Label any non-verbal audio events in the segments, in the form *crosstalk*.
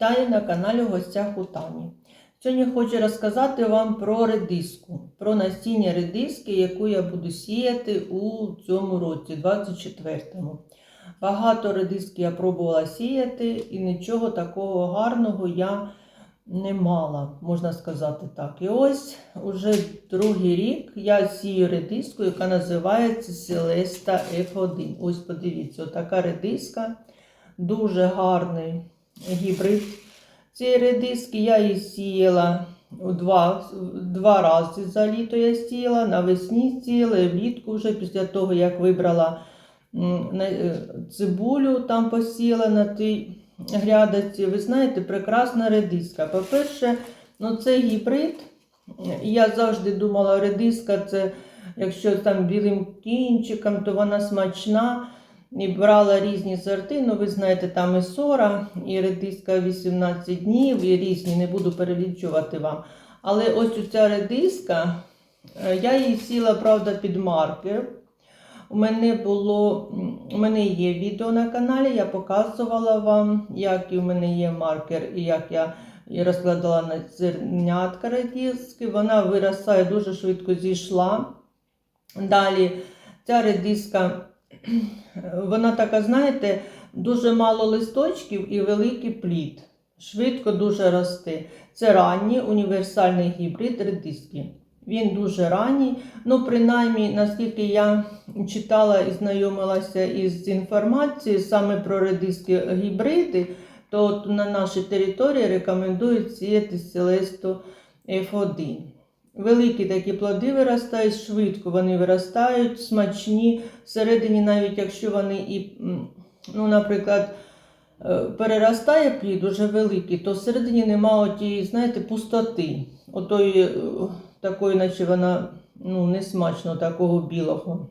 Вітаю на каналі в гостях у Тані. Сьогодні хочу розказати вам про редиску, про насіння редиски, яку я буду сіяти у цьому році, 24-му. Багато редиски я пробувала сіяти і нічого такого гарного я не мала, можна сказати так. І ось уже другий рік я сію редиску, яка називається Селеста F1. Ось подивіться, така редиска, дуже гарний гібрид цієї редиски. Я її сіяла у два, два рази за літо я сіяла, навесні сіяла, і влітку вже після того, як вибрала е, цибулю, там посіяла на тій грядочці. Ви знаєте, прекрасна редиска. По-перше, ну це гібрид. Я завжди думала, редиска це, якщо там білим кінчиком, то вона смачна. І брала різні сорти, ну ви знаєте, там і сора, і редиска 18 днів, і різні, не буду перелічувати вам. Але ось ця редиска, е, я її сіла, правда, під маркер. У мене було, у мене є відео на каналі, я показувала вам, як і у мене є маркер, і як я її розкладала на зернятка редиски. Вона виростає, дуже швидко зійшла. Далі ця редиска, *clears throat* вона така, знаєте, дуже мало листочків і великий плід. Швидко дуже росте. Це ранній універсальний гібрид редиски. Він дуже ранній. Ну, принаймні, наскільки я читала і знайомилася із інформацією саме про редиски гібриди, то от на нашій території рекомендують сіяти селесту F1. Великі такі плоди виростають швидко, вони виростають, смачні. Всередині, навіть якщо вони і, ну, наприклад, е, переростає плід дуже великий, то всередині немає тієї, знаєте, пустоти. Отої, е, такої, наче вона ну, не смачно такого білого.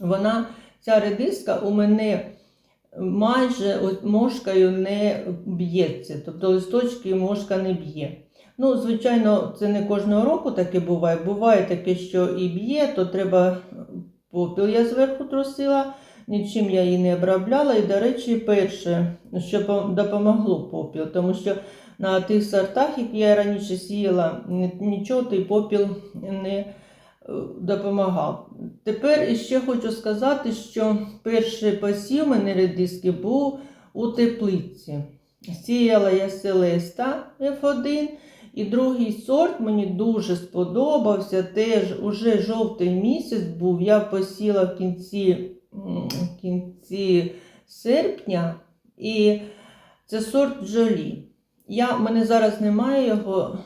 Вона, ця редиска у мене майже мошкою не б'ється, тобто листочки мошка не б'є. Ну, звичайно, це не кожного року таке буває. Буває таке, що і б'є, то треба попіл я зверху трусила, нічим я її не обробляла. І, до речі, перше, що допомогло попіл, тому що на тих сортах, які я раніше сіяла, нічого той попіл не е, допомагав. Тепер іще хочу сказати, що перший посів мене редиски був у теплиці. Сіяла я селеста F1. І другий сорт мені дуже сподобався. Теж уже жовтий місяць був. Я посіла в кінці, в кінці серпня. І це сорт Джолі. Я, в мене зараз немає його,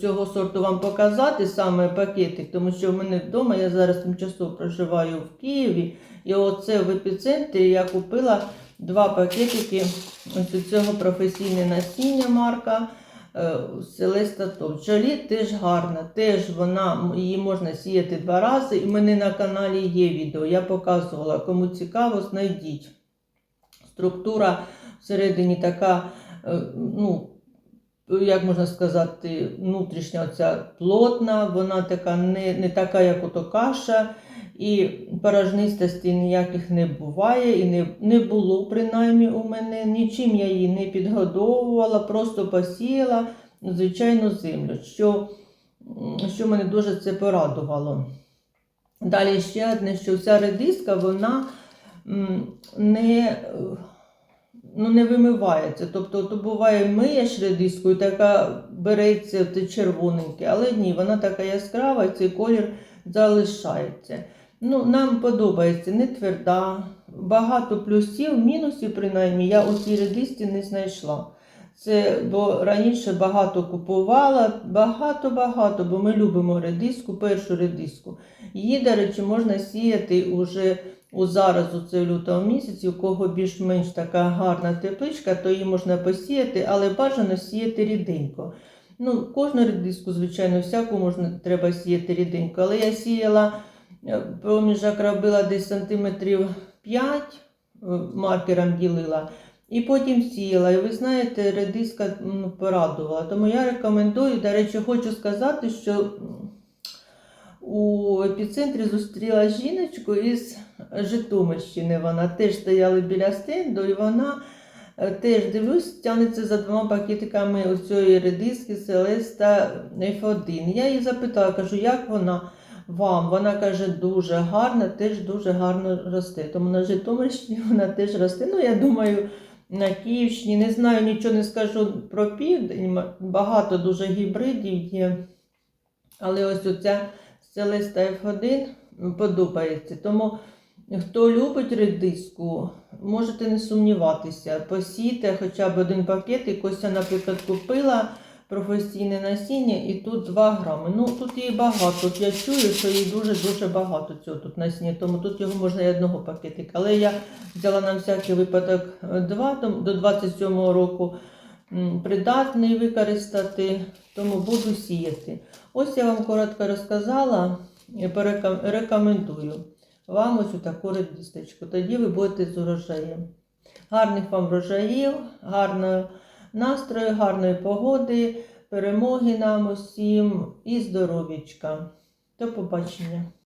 цього сорту вам показати, саме пакетик, тому що в мене вдома, я зараз тимчасово проживаю в Києві. І оце в епіцентрі я купила два пакетики ось цього професійне насіння марка. Е, Селеста Топ. Джолі теж гарна, теж вона, її можна сіяти два рази. І в мене на каналі є відео. Я показувала. Кому цікаво, знайдіть. Структура всередині така, е, ну, як можна сказати, внутрішня оця плотна, вона така не, не така, як ото каша. І порожнистості ніяких не буває, і не, не було принаймні у мене. Нічим я її не підгодовувала, просто посіяла звичайну землю, що, що мене дуже це порадувало. Далі ще одне, що вся редиска, вона не, ну, не вимивається. Тобто, то буває, миєш редиску і така береться червоненьке, але ні, вона така яскрава, і цей колір залишається. Ну, нам подобається не тверда, багато плюсів, мінусів, принаймні, я у цій редисці не знайшла. Це, бо раніше багато купувала, багато-багато, бо ми любимо редиску, першу редиску. Її, до речі, можна сіяти уже у зараз, у це лютому місяці, у кого більш-менш така гарна тепличка, то її можна посіяти, але бажано сіяти ріденько. Ну, кожну редиску, звичайно, всяку можна треба сіяти ріденько, але я сіяла проміжок робила десь сантиметрів 5, е, маркером ділила. І потім сіяла. І ви знаєте, редиска ну, порадувала. Тому я рекомендую, до речі, хочу сказати, що у епіцентрі зустріла жіночку із Житомирщини. Вона теж стояла біля стенду, і вона Е, Теж дивлюсь, тягнеться за двома пакетиками оцієї редиски Селеста F1. Я її запитала, кажу, як вона вам? Вона каже, дуже гарна, теж дуже гарно росте. Тому на Житомирщині вона теж росте. Ну, я думаю, на Київщині. Не знаю, нічого не скажу про південь. Багато дуже гібридів є. Але ось оця Селеста F1 подобається. Тому хто любить редиску, можете не сумніватися. Посійте хоча б один пакетик. Ось я, наприклад, купила професійне насіння і тут 2 грами. Ну тут її багато. Я чую, що їй дуже-дуже багато цього тут насіння, тому тут його можна і одного пакетика. Але я взяла на всякий випадок 2 до 27 року придатний використати, тому буду сіяти. Ось я вам коротко розказала рекомендую вам ось таку редисточку. Тоді ви будете з урожаєм. Гарних вам врожаїв, гарного настрою, гарної погоди, перемоги нам усім і здоров'ячка. До побачення.